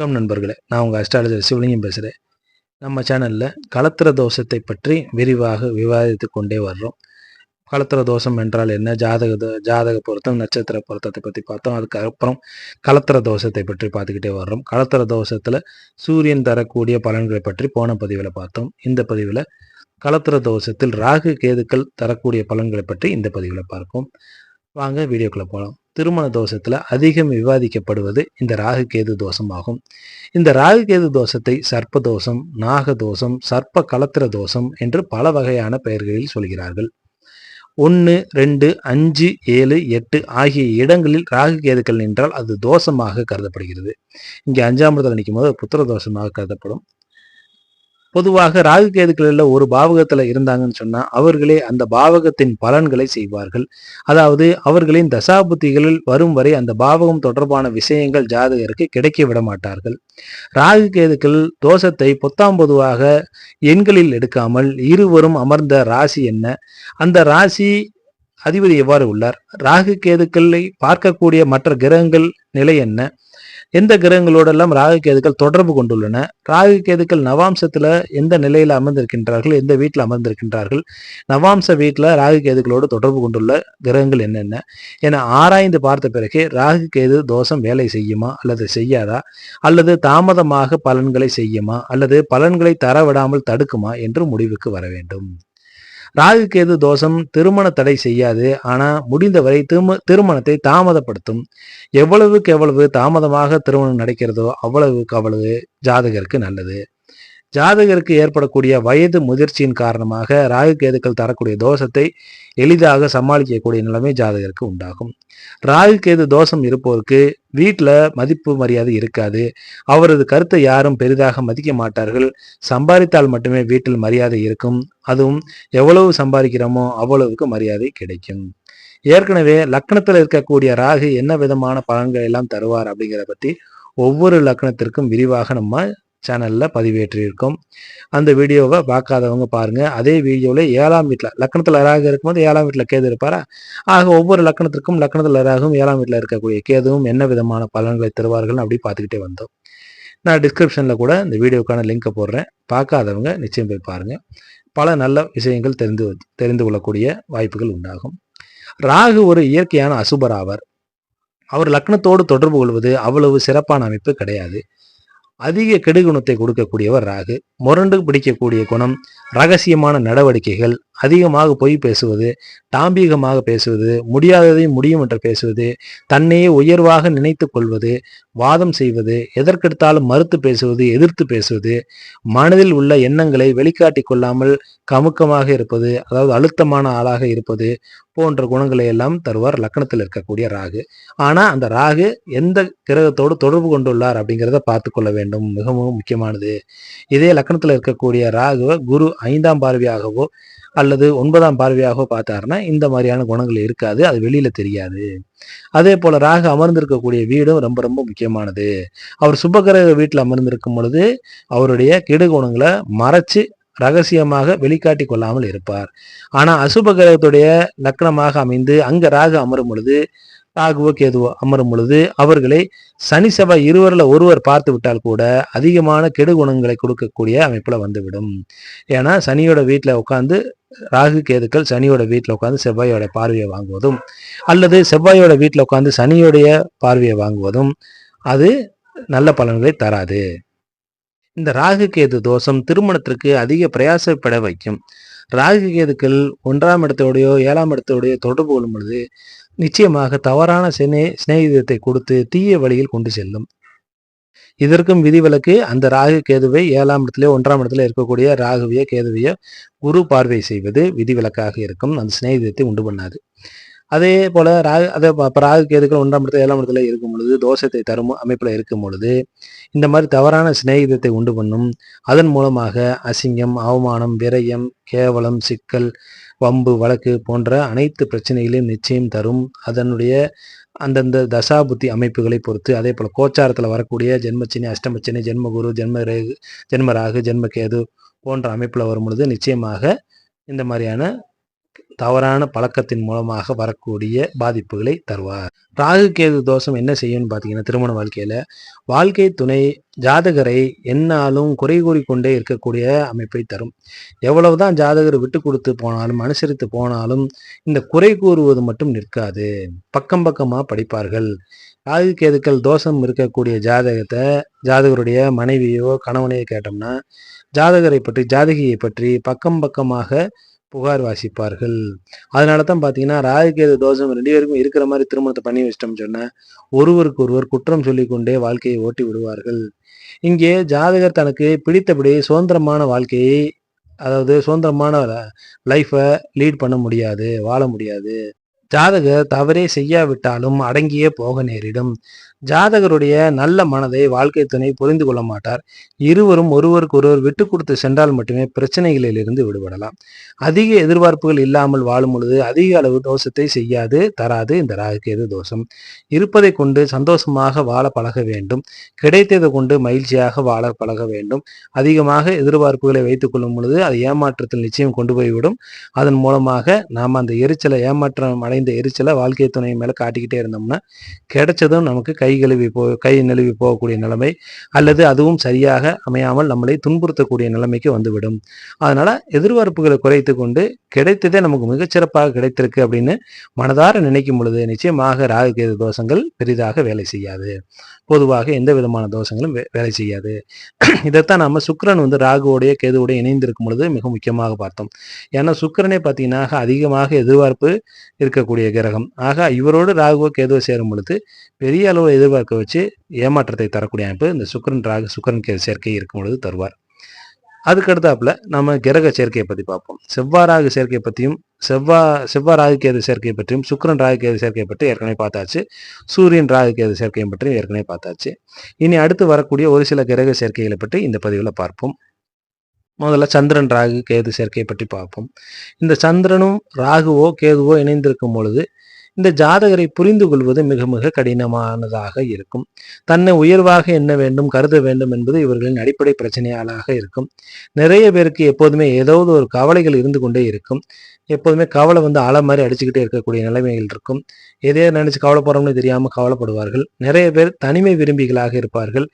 வணக்கம் நண்பர்களே. நான் உங்கள் அஸ்ட்ராலஜர் சிவலிங்கம் பேசுகிறேன் நம்ம சேனலில் கலத்திர தோஷத்தை பற்றி விரிவாக விவாதித்து கொண்டே வர்றோம். கலத்திர தோஷம் என்றால் என்ன? ஜாதக ஜாதக பொருத்தம் நட்சத்திர பொருத்தத்தை பற்றி பார்த்தோம். அதுக்கப்புறம் கலத்திர தோஷத்தை பற்றி பார்த்துக்கிட்டே வர்றோம். கலத்திர தோஷத்தில் சூரியன் தரக்கூடிய பலன்களை பற்றி போன பதிவில் பார்த்தோம். இந்த பதிவில் கலத்திர தோஷத்தில் ராகு கேதுக்கள் தரக்கூடிய பலன்களை பற்றி இந்த பதிவில் பார்ப்போம். வாங்க வீடியோக்குள்ளே போகலாம் திருமண தோஷத்துல அதிகம் விவாதிக்கப்படுவது இந்த ராகு கேது தோஷமாகும். இந்த ராகு கேது தோஷத்தை சர்ப்ப தோஷம் நாக தோஷம் சர்ப்ப கலத்திர தோஷம் என்று பல வகையான பெயர்களில் சொல்கிறார்கள். ஒன்று ரெண்டு அஞ்சு ஏழு எட்டு ஆகிய இடங்களில் ராகு கேதுக்கள் நின்றால் அது தோஷமாக கருதப்படுகிறது. இங்கே அஞ்சாம் இடத்துல நிற்கும் போது புத்திர தோஷமாக கருதப்படும். பொதுவாக ராகு கேதுக்களில் ஒரு பாவகத்துல இருந்தாங்கன்னு சொன்னா அவர்களே அந்த பாவகத்தின் பலன்களை செய்வார்கள். அதாவது அவர்களின் தசாபுத்திகளில் வரும் வரை அந்த பாவகம் தொடர்பான விஷயங்கள் ஜாதகருக்கு கிடைக்க விட மாட்டார்கள். ராகு கேதுக்கள் தோஷத்தை பொத்தாம் பொதுவாக எண்களில் எடுக்காமல் இருவரும் அமர்ந்த ராசி என்ன? அந்த ராசி அதிபதி எவ்வாறு உள்ளார்? ராகு கேதுக்களை பார்க்கக்கூடிய மற்ற கிரகங்கள் நிலை என்ன? எந்த கிரகங்களோடெல்லாம் ராகு கேதுக்கள் தொடர்பு கொண்டுள்ளன? ராகு கேதுக்கள் நவாம்சத்துல எந்த நிலையில அமர்ந்திருக்கின்றார்கள்? எந்த வீட்டில் அமர்ந்திருக்கின்றார்கள்? நவாம்ச வீட்டில் ராகுகேதுக்களோடு தொடர்பு கொண்டுள்ள கிரகங்கள் என்னென்ன? என ஆராய்ந்து பார்த்த பிறகு ராகு கேது தோஷம் வேலை செய்யுமா? அல்லது செய்யாதா? அல்லது தாமதமாக பலன்களை செய்யுமா? அல்லது பலன்களை தரவிடாமல் தடுக்குமா? என்று முடிவுக்கு வர வேண்டும். ராகு கேது தோஷம் திருமண தடை செய்யாது. ஆனா முடிந்தவரை திரும திருமணத்தை தாமதப்படுத்தும். எவ்வளவுக்கு எவ்வளவு தாமதமாக திருமணம் நடக்கிறதோ அவ்வளவுக்கு அவ்வளவு ஜாதகருக்கு நல்லது. ஜாதகருக்கு ஏற்படக்கூடிய வயது முதிர்ச்சியின் காரணமாக ராகு கேதுக்கள் தரக்கூடிய தோஷத்தை எளிதாக சமாளிக்கக்கூடிய நிலைமை ஜாதகருக்கு உண்டாகும். ராகு கேது தோஷம் இருப்போருக்கு வீட்டில் மதிப்பு மரியாதை இருக்காது. அவரது கருத்தை யாரும் பெரிதாக மதிக்க மாட்டார்கள். சம்பாதித்தால் மட்டுமே வீட்டில் மரியாதை இருக்கும். அதுவும் எவ்வளவு சம்பாதிக்கிறோமோ அவ்வளவுக்கு மரியாதை கிடைக்கும். ஏற்கனவே லக்னத்தில் இருக்கக்கூடிய ராகு என்ன விதமான பலன்கள் எல்லாம் தருவார் அப்படிங்கிறத பற்றி ஒவ்வொரு லக்னத்திற்கும் விரிவாக நம்ம சேனலில் பதிவேற்றியிருக்கோம் அந்த வீடியோவை பார்க்காதவங்க பாருங்கள் அதே வீடியோவில் ஏழாம் வீட்டில் லக்னத்தில் ராகு இருக்கும்போது ஏழாம் வீட்டில் கேது இருப்பாரா? ஆக ஒவ்வொரு லக்னத்திற்கும் லக்னத்தில் ராகவும் ஏழாம் வீட்டில் இருக்கக்கூடிய கேதுவும் என்ன விதமான பலன்களை தருவார்கள் அப்படி பார்த்துக்கிட்டே வந்தோம். நான் டிஸ்கிரிப்ஷனில் கூட இந்த வீடியோக்கான லிங்கை போடுறேன். பார்க்காதவங்க நிச்சயம் போய் பாருங்கள் பல நல்ல விஷயங்கள் தெரிந்து தெரிந்து கொள்ளக்கூடிய வாய்ப்புகள் உண்டாகும். ராகு ஒரு இயற்கையான அசுபர் ஆவர். அவர் லக்னத்தோடு தொடர்பு கொள்வது அவ்வளவு சிறப்பான அமைப்பு கிடையாது. அதிக கெடுகுணத்தை கொடுக்கக்கூடியவர் ராகு. முரண்டு பிடிக்கக்கூடிய குணம் ரகசியமான நடவடிக்கைகள் அதிகமாக பொய் பேசுவது தாம்பீகமாக பேசுவது முடியாததை முடியும் என்று பேசுவது தன்னையே உயர்வாக நினைத்து கொள்வது வாதம் செய்வது எதற்கெடுத்தாலும் மறுத்து பேசுவது எதிர்த்து பேசுவது மனதில் உள்ள எண்ணங்களை வெளிக்காட்டி கொள்ளாமல் கமுக்கமாக இருப்பது அதாவது அழுத்தமான ஆளாக இருப்பது போன்ற குணங்களை எல்லாம் தருவார் லக்னத்தில் இருக்கக்கூடிய ராகு. ஆனா அந்த ராகு எந்த கிரகத்தோடு தொடர்பு கொண்டுள்ளார் அப்படிங்கிறத பார்த்து கொள்ள வேண்டும். மிகவும் முக்கியமானது. இதே லக்னத்தில் இருக்கக்கூடிய ராகுவை குரு ஐந்தாம் பார்வையாகவோ அல்லது ஒன்பதாம் பார்வையாகவோ பார்த்தாருன்னா இந்த மாதிரியான குணங்கள் இருக்காது அது வெளியில தெரியாது. அதே போல ராகு அமர்ந்திருக்கக்கூடிய வீடும் ரொம்ப ரொம்ப முக்கியமானது. அவர் சுபகிரக வீட்டில் அமர்ந்திருக்கும் பொழுது அவருடைய கெடு குணங்களை மறைச்சு ரகசியமாக வெளிக்காட்டி கொள்ளாமல் இருப்பார். ஆனா அசுப கிரகத்துடைய லக்னமாக அமைந்து அங்க ராகு அமரும் பொழுது ராகுவோ கேதுவோ அமரும் பொழுது அவர்களை சனி செவ்வாய் இருவரில் ஒருவர் பார்த்து விட்டால் கூட அதிகமான கெடு குணங்களை கொடுக்கக்கூடிய அமைப்புல வந்துவிடும். ஏன்னா சனியோட வீட்டில் உட்காந்து ராகு கேதுக்கள் சனியோட வீட்டில் உட்காந்து செவ்வாயோட பார்வையை வாங்குவதும் அல்லது செவ்வாயோட வீட்டில் உட்காந்து சனியோடைய பார்வையை வாங்குவதும் அது நல்ல பலன்களை தராது. இந்த ராகு கேது தோஷம் திருமணத்திற்கு அதிக பிரயாசப்பட வைக்கும். ராகு கேதுக்கள் ஒன்றாம் இடத்தோடையோ ஏழாம் இடத்தோடையோ தொடர்பு கொள்ளும் பொழுது நிச்சயமாக தவறான சினே சிநேகிதத்தை கொடுத்து தீய வழியில் கொண்டு செல்லும். இதற்கும் விதிவிலக்கு அந்த ராகு கேதுவை ஏழாம் இடத்துலயோ ஒன்றாம் இடத்துல இருக்கக்கூடிய ராகுவையோ கேதுவையோ குரு பார்வை செய்வது விதிவிலக்காக இருக்கும். அந்த சிநேகிதத்தை உண்டு பண்ணாது. அதே போல ராகு அதே இப்போ ராகு கேதுக்கள் ஒன்றாம் இடத்துல ஏழாம் இடத்துல இருக்கும் பொழுது தோஷத்தை தரும் அமைப்பில் இருக்கும் பொழுது இந்த மாதிரி தவறான சிநேகிதத்தை உண்டு பண்ணும். அதன் மூலமாக அசிங்கம் அவமானம் விரயம் கேவலம் சிக்கல் வம்பு வழக்கு போன்ற அனைத்து பிரச்சனைகளையும் நிச்சயம் தரும். அதனுடைய அந்தந்த தசாபுத்தி அமைப்புகளை பொறுத்து அதே போல் கோச்சாரத்தில் வரக்கூடிய ஜென்மச்சினி அஷ்டமச்சினி ஜென்மகுரு ஜென்ம ரேகு ஜென்ம ராகு ஜென்ம கேது போன்ற அமைப்பில் வரும் பொழுது நிச்சயமாக இந்த மாதிரியான தவறான பழக்கத்தின் மூலமாக வரக்கூடிய பாதிப்புகளை தருவார். ராகு கேது தோஷம் என்ன செய்யும்னு பார்த்தீங்கன்னா திருமண வாழ்க்கையில வாழ்க்கை துணை ஜாதகரை என்னாலும் குறை கூறிக்கொண்டே இருக்கக்கூடிய அமைப்பை தரும். எவ்வளவுதான் ஜாதகர் விட்டு கொடுத்து போனாலும் அனுசரித்து போனாலும் இந்த குறை கூறுவது மட்டும் நிற்காது. பக்கம் பக்கமா படிப்பார்கள். ராகு கேதுக்கள் தோஷம் இருக்கக்கூடிய ஜாதகத்தை ஜாதகருடைய மனைவியோ கணவனையோ கேட்டோம்னா ஜாதகரை பற்றி ஜாதகியை பற்றி பக்கம் பக்கமாக புகார் வாசிப்பார்கள். அதனால தான் பார்த்தீங்கன்னா ராகுகேது தோஷம் ரெண்டு பேருக்கும் இருக்கிற மாதிரி திருமணத்தை பண்ணி வச்சிட்டோம்னு சொன்ன ஒருவருக்கு ஒருவர் குற்றம் சொல்லிக்கொண்டே வாழ்க்கையை ஓட்டி விடுவார்கள். இங்கே ஜாதகர் தனக்கு பிடித்தபடி சுதந்திரமான வாழ்க்கையை அதாவது சுதந்திரமான லைஃப்பை லீட் பண்ண முடியாது வாழ முடியாது. ஜாதகர் தவறே செய்யாவிட்டாலும் அடங்கியே போக நேரிடும். ஜாதகருடைய நல்ல மனதை வாழ்க்கை துணை புரிந்து கொள்ள மாட்டார். இருவரும் ஒருவருக்கு ஒருவர் விட்டு கொடுத்து சென்றால் மட்டுமே பிரச்சனைகளில் இருந்து விடுபடலாம். அதிக எதிர்பார்ப்புகள் இல்லாமல் வாழும் பொழுது அதிக அளவு தோஷத்தை செய்யாது தராது. இந்த ராகுகேது தோஷம். இருப்பதை கொண்டு சந்தோஷமாக வாழ பழக வேண்டும். கிடைத்ததை கொண்டு மகிழ்ச்சியாக வாழ பழக வேண்டும். அதிகமாக எதிர்பார்ப்புகளை வைத்துக் கொள்ளும் பொழுது அது ஏமாற்றத்தில் நிச்சயம் கொண்டு போய்விடும். அதன் மூலமாக நாம் அந்த எரிச்சலை ஏமாற்றம் அடைந்த எரிச்சலை வாழ்க்கை துணை மேல காட்டிக்கிட்டே இருந்தோம்னா கிடைச்சதும் நமக்கு கை கை கழுவி போ கை நழுவி போகக்கூடிய நிலைமை அல்லது அதுவும் சரியாக அமையாமல் நம்மளை துன்புறுத்தக்கூடிய நிலைமைக்கு வந்துவிடும். அதனால் எதிர்பார்ப்புகளை குறைத்து கொண்டு கிடைத்ததே நமக்கு மிகச்சிறப்பாக கிடைத்திருக்கு அப்படின்னு மனதார நினைக்கும் பொழுது நிச்சயமாக ராகுகேது தோஷங்கள் பெரிதாக வேலை செய்யாது. பொதுவாக எந்த விதமான தோஷங்களும் வேலை செய்யாது. இதைத்தான் நம்ம சுக்கரன் வந்து ராகுவோடைய கேதுவோடைய இணைந்திருக்கும் பொழுது மிக முக்கியமாக பார்த்தோம். ஏன்னா சுக்கரனே பார்த்தீங்கன்னா அதிகமாக எதிர்பார்ப்பு இருக்கக்கூடிய கிரகம். ஆக இவரோடு ராகுவோ கேதுவோ சேரும் பொழுது பெரிய அளவு எதிர்பார்க்க வச்சு ஏமாற்றத்தை தரக்கூடிய அமைப்பு இந்த சுக்கிரன் ராகு சுக்கிரன் சேர்க்கை இருக்கும் பொழுது தருவார். அதுக்கு அடுத்தாப்புல நம்ம கிரக சேர்க்கையை பத்தி பார்ப்போம். செவ்வாய் ராகு சேர்க்கை பற்றியும் செவ்வாய் செவ்வாய் ராகு கேது சேர்க்கை பற்றியும் சுக்கரன் ராகு கேது சேர்க்கை பற்றி ஏற்கனவே பார்த்தாச்சு. சூரியன் ராகு கேது சேர்க்கையை பற்றியும் ஏற்கனவே பார்த்தாச்சு. இனி அடுத்து வரக்கூடிய ஒரு சில கிரக சேர்க்கைகளை பற்றி இந்த பதிவில் பார்ப்போம். முதல்ல சந்திரன் ராகு கேது சேர்க்கையை பற்றி பார்ப்போம். இந்த சந்திரனும் ராகுவோ கேதுவோ இணைந்திருக்கும் பொழுது இந்த ஜாதகரை புரிந்து கொள்வது மிக மிக கடினமானதாக இருக்கும். தன்னை உயர்வாக எண்ண வேண்டும் கருத வேண்டும் என்பது இவர்களின் அடிப்படை பிரச்சனையாளாக இருக்கும். நிறைய பேருக்கு எப்போதுமே ஏதாவது ஒரு கவலைகள் இருந்து கொண்டே இருக்கும். எப்போதுமே கவலை வந்து அலை மாதிரி அடிச்சுக்கிட்டே இருக்கக்கூடிய நிலைமைகள் இருக்கும். எதையே நினைச்சு கவலைப்படுறோம்னு தெரியாம கவலைப்படுவார்கள். நிறைய பேர் தனிமை விரும்பிகளாக இருப்பார்கள்.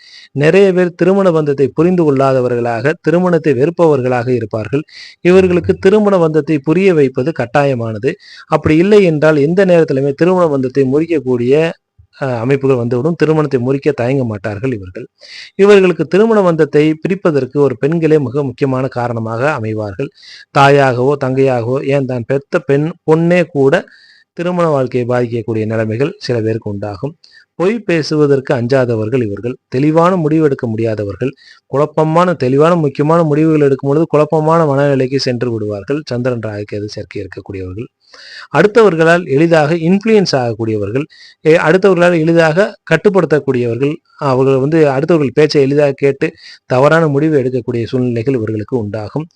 நிறைய பேர் திருமண பந்தத்தை புரிந்து கொள்ளாதவர்களாக திருமணத்தை வெறுப்பவர்களாக இருப்பார்கள். இவர்களுக்கு திருமண பந்தத்தை புரிய வைப்பது கட்டாயமானது. அப்படி இல்லை என்றால் எந்த நேரத்திலுமே திருமண பந்தத்தை முறிக்கக்கூடிய அமைப்புகள் வந்துவிடும் திருமணத்தை முறிக்க தயங்க மாட்டார்கள் இவர்கள். இவர்களுக்கு திருமண பந்தத்தை பிரிப்பதற்கு ஒரு பெண்களே மிக முக்கியமான காரணமாக அமைவார்கள். தாயாகவோ தங்கையாகவோ ஏன் தான் பெத்த பெண் பொண்ணே கூட திருமண வாழ்க்கையை பாதிக்கக்கூடிய நிலைமைகள் சில பேருக்கு உண்டாகும். பொய் பேசுவதற்கு அஞ்சாதவர்கள் இவர்கள். தெளிவான முடிவு எடுக்க முடியாதவர்கள். குழப்பமான தெளிவான முக்கியமான முடிவுகள் எடுக்கும் பொழுது குழப்பமான மனநிலைக்கு சென்று விடுவார்கள். சந்திரன் ராகுக்கேது சேர்க்கை இருக்கக்கூடியவர்கள். அடுத்தவர்களால் எளிதாக இன்ஃப்ளூயன்ஸ் ஆகக்கூடியவர்கள் அடுத்தவர்களால் எளிதாக கட்டுப்படுத்தக்கூடியவர்கள் அவர்கள் வந்து அடுத்தவர்கள் பேச்சை எளிதாக கேட்டு தவறான முடிவு எடுக்கக்கூடிய சூழ்நிலைகள் இவர்களுக்கு உண்டாகும்.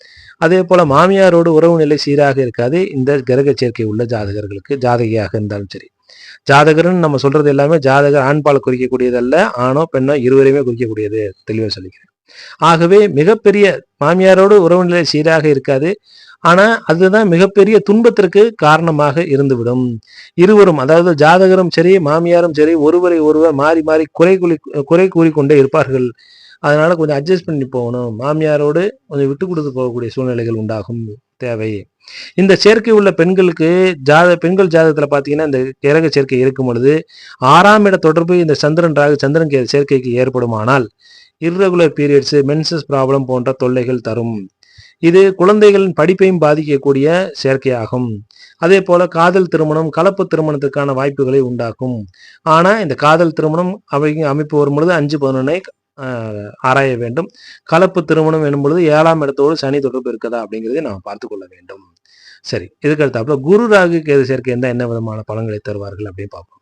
அதே போல மாமியாரோடு உறவு நிலை சீராக இருக்காது. இந்த கிரக சேர்க்கை உள்ள ஜாதகர்களுக்கு ஜாதகியாக இருந்தாலும் சரி. ஜாதகர்னு நம்ம சொல்றது எல்லாமே ஜாதகர் ஆண்பால் குறிக்கக்கூடியதல்ல ஆணோ பெண்ணோ இருவரையுமே குறிக்கக்கூடியது தெளிவாக சொல்லிக்கிறேன். ஆகவே மிகப்பெரிய மாமியாரோடு உறவு நிலை சீராக இருக்காது. ஆனா அதுதான் மிகப்பெரிய துன்பத்திற்கு காரணமாக இருந்துவிடும். இருவரும் அதாவது ஜாதகரும் சரி மாமியாரும் சரி ஒருவரை ஒருவர் மாறி மாறி குறை கூறி குறை கூறிக்கொண்டே இருப்பார்கள். அதனால கொஞ்சம் அட்ஜஸ்ட் பண்ணி போகணும். மாமியாரோடு கொஞ்சம் விட்டு கொடுத்து போகக்கூடிய சூழ்நிலைகள் உண்டாகும் தேவை. இந்த சேர்க்கை உள்ள பெண்களுக்கு ஜாத பெண்கள் ஜாதகத்துல பாத்தீங்கன்னா இந்த கிரக சேர்க்கை இருக்கும் பொழுது ஆறாம் இட தொடர்பு இந்த சந்திரன் ராகு சந்திரன் சேர்க்கைக்கு ஏற்படுமானால் இர்ரெகுலர் பீரியட்ஸ் மென்சஸ் ப்ராப்ளம் போன்ற தொல்லைகள் தரும். இது குழந்தைகளின் படிப்பையும் பாதிக்கக்கூடிய சேர்க்கையாகும் அதே போல காதல் திருமணம் கலப்பு திருமணத்துக்கான வாய்ப்புகளை உண்டாக்கும். ஆனால் இந்த காதல் திருமணம் அவை அமைப்பு வரும் பொழுது அஞ்சு பதினொன்னை ஆராய வேண்டும். கலப்பு திருமணம் எனும் பொழுது ஏழாம் இடத்தோடு சனி தொடர்பு இருக்குதா அப்படிங்கிறதை நாம் பார்த்துக்கொள்ள வேண்டும். சரி இதுக்கு அடுத்தாப்புல குரு ராகு கேது சேர்க்கை இருந்தால் என்ன விதமான பலன்களை தருவார்கள் அப்படின்னு பார்ப்போம்.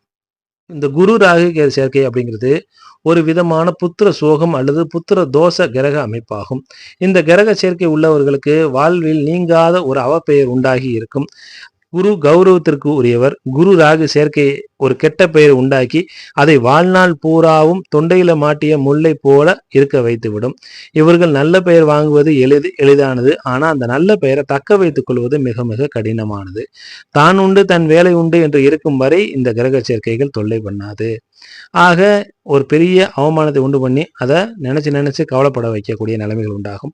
இந்த குரு ராகு சேர்க்கை அப்படிங்கிறது ஒரு விதமான புத்திர சோகம் அல்லது புத்திர தோஷ கிரக அமைப்பாகும். இந்த கிரக சேர்க்கை உள்ளவர்களுக்கு வாழ்வில் நீங்காத ஒரு அவப்பெயர் உண்டாகி இருக்கும். குரு கௌரவத்திற்கு உரியவர். குரு ராகு சேர்க்கை ஒரு கெட்ட பெயர் உண்டாக்கி அதை வாழ்நாள் பூராவும் தொண்டையில மாட்டிய முல்லை போல இருக்க வைத்துவிடும். இவர்கள் நல்ல பெயர் வாங்குவது எளிது எளிதானது. ஆனா அந்த நல்ல பெயரை தக்க வைத்துக் கொள்வது மிக மிக கடினமானது. தான் உண்டு தன் வேலை உண்டு என்று இருக்கும் வரை இந்த கிரக சேர்க்கைகள் தொல்லை பண்ணாது. ஆக ஒரு பெரிய அவமானத்தை உண்டு பண்ணி அதை நினைச்சு நினைச்சு கவலைப்பட வைக்கக்கூடிய நிலைமைகள் உண்டாகும்.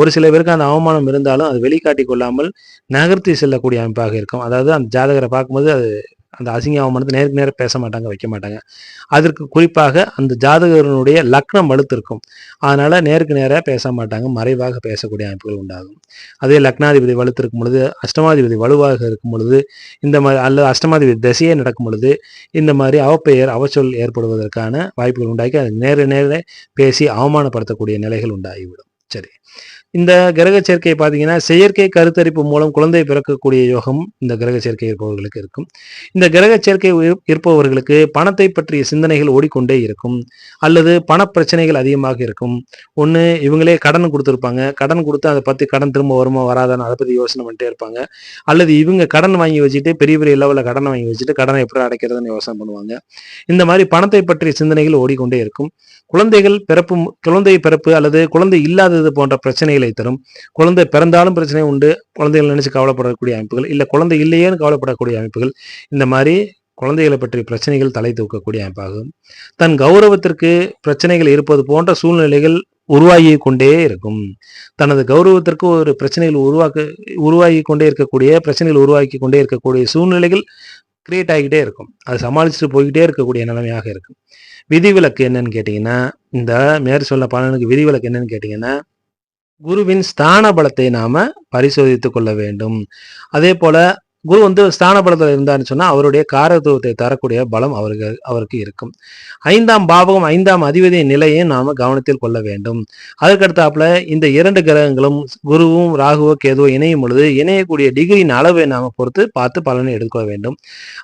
ஒரு சில பேருக்கு அந்த அவமானம் இருந்தாலும் அது வெளிக்காட்டி கொள்ளாமல் நகர்த்தி செல்லக்கூடிய அமைப்பாக இருக்கும். அதாவது அந்த ஜாதகரை பார்க்கும்போது அது அந்த அசிங்க அவமானத்தை நேருக்கு நேரம் பேச மாட்டாங்க வைக்க மாட்டாங்க. அதற்கு குறிப்பாக அந்த ஜாதகரனுடைய லக்னம் வலுத்திருக்கும். அதனால் அதனால நேருக்கு நேராக பேச மாட்டாங்க மறைவாக பேசக்கூடிய அமைப்புகள் உண்டாகும். அதே லக்னாதிபதி வலுத்திருக்கும் பொழுது அஷ்டமாதிபதி வலுவாக இருக்கும் பொழுது இந்த மாதிரி அல்லது அஷ்டமாதிபதி திசையே நடக்கும் பொழுது இந்த மாதிரி அவப்பெயர் அவச்சொல் ஏற்படுவதற்கான வாய்ப்புகள் உண்டாக்கி அது நேர நேர பேசி அவமானப்படுத்தக்கூடிய நிலைகள் உண்டாகிவிடும். சரி. இந்த கிரக சேர்க்கை பார்த்தீங்கன்னா செயற்கை கருத்தரிப்பு மூலம் குழந்தை பிறக்கக்கூடிய யோகம் இந்த கிரக சேர்க்கை இருப்பவர்களுக்கு இருக்கும். இந்த கிரக சேர்க்கை இருப்பவர்களுக்கு பணத்தை பற்றிய சிந்தனைகள் ஓடிக்கொண்டே இருக்கும். அல்லது பண பிரச்சனைகள் அதிகமாக இருக்கும். ஒன்று இவங்களே கடன் கொடுத்துருப்பாங்க. கடன் கொடுத்து அதை பற்றி கடன் திரும்ப வருமா வராதான்னு அதை பற்றி யோசனை பண்ணிட்டே இருப்பாங்க. அல்லது இவங்க கடன் வாங்கி வச்சுட்டு பெரிய பெரிய லெவலில் கடனை வாங்கி வச்சுட்டு கடனை எப்படி அடைக்கிறதுன்னு யோசனை பண்ணுவாங்க. இந்த மாதிரி பணத்தை பற்றிய சிந்தனைகள் ஓடிக்கொண்டே இருக்கும். குழந்தைகள் பிறப்பு குழந்தை பிறப்பு அல்லது குழந்தை இல்லாதது போன்ற பிரச்சனைகளை தரும். குழந்தை பிறந்தாலும் பிரச்சனை உண்டு. குழந்தைகள் நினைச்சு கவலைப்படக்கூடிய அமைப்புகள். இல்லை குழந்தை இல்லையேன்னு கவலைப்படக்கூடிய அமைப்புகள். இந்த மாதிரி குழந்தைகளை பற்றிய பிரச்சனைகள் தலை தூக்கக்கூடிய அமைப்பாகும். தன் கௌரவத்திற்கு பிரச்சனைகள் இருப்பது போன்ற சூழ்நிலைகள் உருவாகி கொண்டே இருக்கும். தனது கௌரவத்திற்கு ஒரு பிரச்சனைகள் உருவாக்க உருவாகி கொண்டே இருக்கக்கூடிய பிரச்சனைகள் உருவாக்கி கொண்டே இருக்கக்கூடிய சூழ்நிலைகள் கிரியேட் ஆகிக்கிட்டே இருக்கும். அது சமாளிச்சுட்டு போய்கிட்டே இருக்கக்கூடிய நிலைமையாக இருக்கும். விதிவிலக்கு என்னன்னு கேட்டிங்கன்னா இந்த மேற் சொன்ன பலனுக்கு விதிவிலக்கு என்னன்னு கேட்டிங்கன்னா குருவின் ஸ்தான பலத்தை நாம பரிசோதித்துக் கொள்ள வேண்டும். அதே போல குரு வந்து ஸ்தான பலத்தில் இருந்தாருன்னு சொன்னா அவருடைய காரத்துவத்தை தரக்கூடிய பலம் அவருக்கு அவருக்கு இருக்கும். ஐந்தாம் பாவகம் ஐந்தாம் அதிபதி நிலையும் நாம கவனத்தில் கொள்ள வேண்டும். அதுக்கடுத்தாப்புல இந்த இரண்டு கிரகங்களும் குருவும் ராகுவோ கேதுவோ இணையும் பொழுது இணையக்கூடிய டிகிரியின் அளவை நாம பொறுத்து பார்த்து பலனை எடுக்க வேண்டும்.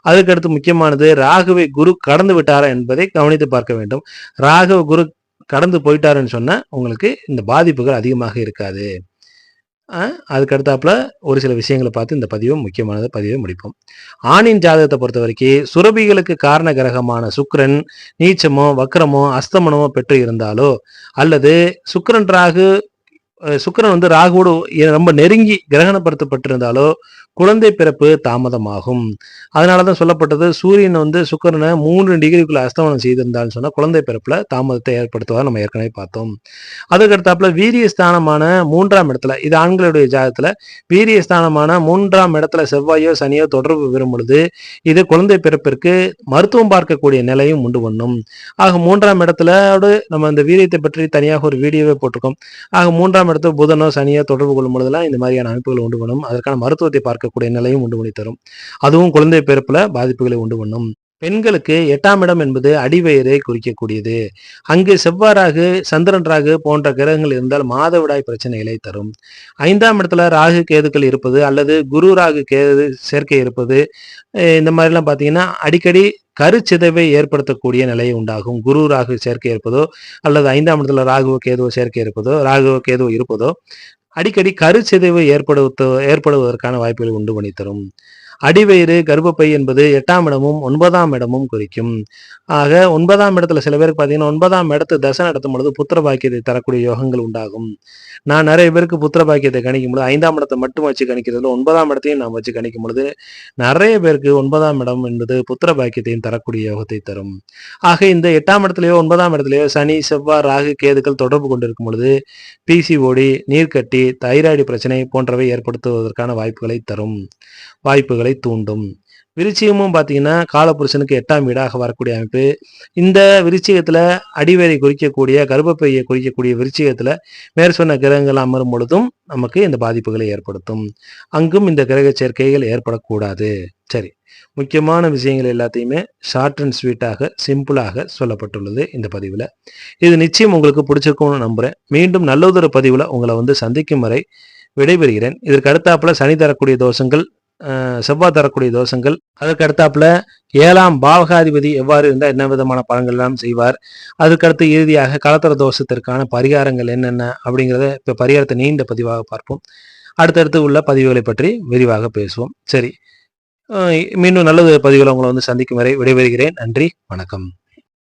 அதற்கடுத்து முக்கியமானது ராகுவை குரு கடந்து விட்டாரா என்பதை கவனித்து பார்க்க வேண்டும். ராகுவ குரு கடந்து போயிட்டாருன்னு சொன்ன உங்களுக்கு இந்த பாதிப்புகள் அதிகமாக இருக்காது. அதுக்கடுத்தாப்புல ஒரு சில விஷயங்களை பார்த்து இந்த பதிவும் முக்கியமானது பதிவை முடிப்போம். ஆணின் ஜாதகத்தை பொறுத்த வரைக்கும் சுரபிகளுக்கு காரண கிரகமான சுக்கரன் நீச்சமோ வக்ரமோ அஸ்தமனமோ பெற்று இருந்தாலோ அல்லது சுக்கரன் ராகு சுக்கரன் வந்து ராகுவோடு ரொம்ப நெருங்கி கிரகணப்படுத்தப்பட்டிருந்தாலோ குழந்தை பிறப்பு தாமதமாகும். அதனாலதான் சொல்லப்பட்டது சூரியன் வந்து சுக்கரனை மூன்று டிகிரிக்குள்ள அஸ்தமனம் செய்திருந்தாலும் சொன்னா குழந்தை பிறப்புல தாமதத்தை ஏற்படுத்துவதா நம்ம ஏற்கனவே பார்த்தோம். அதுக்கடுத்தாப்புல வீரிய ஸ்தானமான மூன்றாம் இடத்துல இது ஆண்களுடைய ஜாதகத்துல வீரிய ஸ்தானமான மூன்றாம் இடத்துல செவ்வாயோ சனியோ தொடர்பு பெறும் பொழுது இது குழந்தை பிறப்பிற்கு மருத்துவம் பார்க்கக்கூடிய நிலையும் உண்டு பண்ணும். ஆக மூன்றாம் இடத்துல நம்ம இந்த வீரியத்தை பற்றி தனியாக ஒரு வீடியோவே போட்டிருக்கோம். ஆக மூன்றாம் இடத்துல புதனோ சனியோ தொடர்பு கொள்ளும் பொழுதுலாம் இந்த மாதிரியான அமைப்புகள் உண்டு பண்ணும். அதற்கான மருத்துவத்தை பார்க்கக்கூடிய நிலையும் உண்டு பண்ணி தரும் அதுவும் குழந்தை பிறப்புல பாதிப்புகளை உண்டு பண்ணும். பெண்களுக்கு எட்டாம் இடம் என்பது அடிவயிறை குறிக்கக்கூடியது. அங்கு செவ்வாறாகு சந்திரன் ராகு போன்ற கிரகங்கள் இருந்தால் மாதவிடாய் பிரச்சனைகளை தரும். ஐந்தாம் இடத்துல ராகு கேதுக்கள் இருப்பது அல்லது குரு ராகு கேது சேர்க்கை இருப்பது இந்த மாதிரிலாம் பார்த்தீங்கன்னா அடிக்கடி கருச்சிதைவை ஏற்படுத்தக்கூடிய நிலை உண்டாகும். குரு ராகு சேர்க்கை இருப்பதோ அல்லது ஐந்தாம் இடத்துல ராகுவோ கேதுவோ சேர்க்கை இருப்பதோ ராகுவோ கேதுவோ இருப்பதோ அடிக்கடி கருச்சிதைவு ஏற்படுத்த ஏற்படுவதற்கான வாய்ப்புகளை உண்டு பண்ணி தரும் அடிவயிறு கர்ப்பப்பை என்பது எட்டாம் இடமும் ஒன்பதாம் இடமும் குறிக்கும். ஆக ஒன்பதாம் இடத்துல சில பேருக்கு பார்த்தீங்கன்னா ஒன்பதாம் இடத்து தசை நடத்தும் பொழுது புத்திர பாக்கியத்தை தரக்கூடிய யோகங்கள் உண்டாகும். நான் நிறைய பேருக்கு புத்திர பாக்கியத்தை கணிக்கும் பொழுது ஐந்தாம் இடத்தை மட்டும் வச்சு கணிக்கிறதுல ஒன்பதாம் இடத்தையும் நாம் வச்சு கணிக்கும் பொழுது நிறைய பேருக்கு ஒன்பதாம் இடம் என்பது புத்திர பாக்கியத்தையும் தரக்கூடிய யோகத்தை தரும். ஆக இந்த எட்டாம் இடத்துலயோ ஒன்பதாம் இடத்துலயோ சனி செவ்வாய் ராகு கேதுக்கள் தொடர்பு கொண்டிருக்கும் பொழுது பிசிஓடி நீர்க்கட்டி தைராய்டு பிரச்சனை போன்றவை ஏற்படுத்துவதற்கான வாய்ப்புகளை தரும். வாய்ப்புகளை தூண்டும் விருச்சிகமும் பார்த்தீங்கன்னா காலபுருஷனுக்கு எட்டாம் வீடாக வரக்கூடிய அமைப்பு. இந்த விருச்சிகத்தில் அடிவேரை குறிக்கக்கூடிய கர்ப்பப்பையை குறிக்கக்கூடிய விருச்சிகத்தில் மேற் சொன்ன கிரகங்கள் அமரும் பொழுதும் நமக்கு இந்த பாதிப்புகளை ஏற்படுத்தும். அங்கும் இந்த கிரக சேர்க்கைகள் ஏற்படக்கூடாது. சரி முக்கியமான விஷயங்கள் எல்லாத்தையுமே ஷார்ட் அண்ட் ஸ்வீட்டாக சிம்பிளாக சொல்லப்பட்டுள்ளது இந்த பதிவில். இது நிச்சயம் உங்களுக்கு பிடிச்சிருக்கும்னு நம்புகிறேன் மீண்டும் நல்லதொரு பதிவில் உங்களை வந்து சந்திக்கும் வரை விடைபெறுகிறேன். இதற்கு அடுத்தாப்புல சனி தரக்கூடிய தோஷங்கள் செவ்வாய் தரக்கூடிய தோஷங்கள். அதற்கு அடுத்தாப்புல ஏழாம் பாவகாதிபதி எவ்வாறு இருந்தால் என்ன விதமான பலன்கள் எல்லாம் செய்வார். அதுக்கடுத்து இறுதியாக கலத்தர தோஷத்திற்கான பரிகாரங்கள் என்னென்ன அப்படிங்கிறத இப்போ பரிகாரத்தை நீண்ட பதிவாக பார்ப்போம். அடுத்தடுத்து உள்ள பதிவுகளை பற்றி விரிவாக பேசுவோம். சரி. மீண்டும் நல்லது பதிவில் உங்களை வந்து சந்திக்கும் வரை விடைபெறுகிறேன். நன்றி. வணக்கம்.